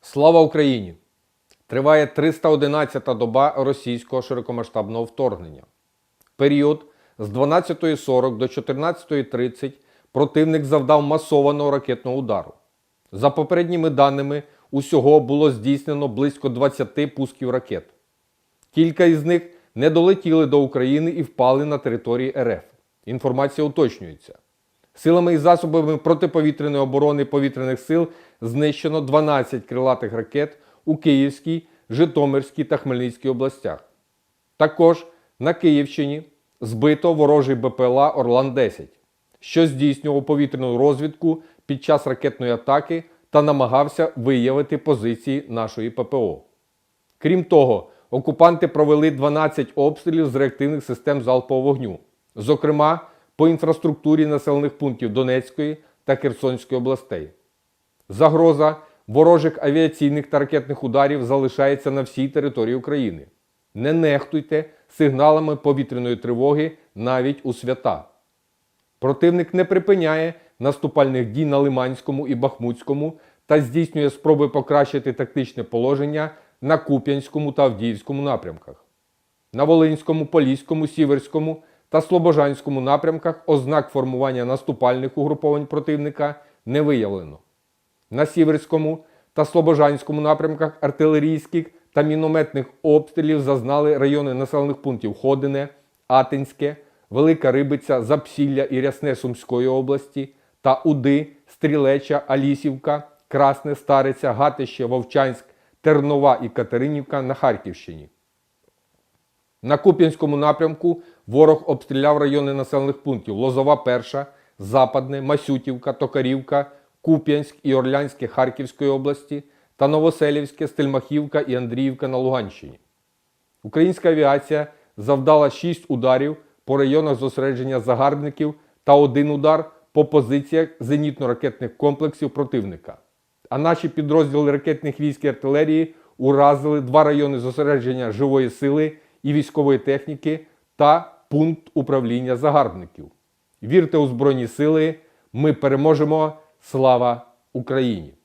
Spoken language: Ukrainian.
Слава Україні! Триває 311-та доба російського широкомасштабного вторгнення. Період з 12.40 до 14.30 противник завдав масованого ракетного удару. За попередніми даними, усього було здійснено близько 20 пусків ракет. Кілька із них не долетіли до України і впали на території РФ. Інформація уточнюється. Силами і засобами протиповітряної оборони повітряних сил знищено 12 крилатих ракет у Київській, Житомирській та Хмельницькій областях. Також на Київщині збито ворожий БПЛА Орлан-10, що здійснював повітряну розвідку під час ракетної атаки та намагався виявити позиції нашої ППО. Крім того, окупанти провели 12 обстрілів з реактивних систем залпового вогню, зокрема по інфраструктурі населених пунктів Донецької та Херсонської областей. Загроза ворожих авіаційних та ракетних ударів залишається на всій території України. Не нехтуйте сигналами повітряної тривоги навіть у свята. Противник не припиняє наступальних дій на Лиманському і Бахмутському та здійснює спроби покращити тактичне положення на Куп'янському та Авдіївському напрямках. На Волинському, Поліському, Сіверському та Слобожанському напрямках ознак формування наступальних угруповань противника не виявлено. На Сіверському та Слобожанському напрямках артилерійських та мінометних обстрілів зазнали райони населених пунктів Ходине, Атинське, Велика Рибиця, Запсілля і Рясне Сумської області та Уди, Стрілеча, Алісівка, Красне, Стариця, Гатище, Вовчанськ, Тернова і Катеринівка на Харківщині. На Куп'янському напрямку ворог обстріляв райони населених пунктів Лозова Перша, Западне, Масютівка, Токарівка, Куп'янськ і Орлянське Харківської області та Новоселівське, Стельмахівка і Андріївка на Луганщині. Українська авіація завдала 6 ударів по районах зосередження загарбників та один удар по позиціях зенітно-ракетних комплексів противника. А наші підрозділи ракетних військ і артилерії уразили два райони зосередження живої сили і військової техніки та пункт управління загарбників. Вірте у Збройні Сили! Ми переможемо! Слава Україні!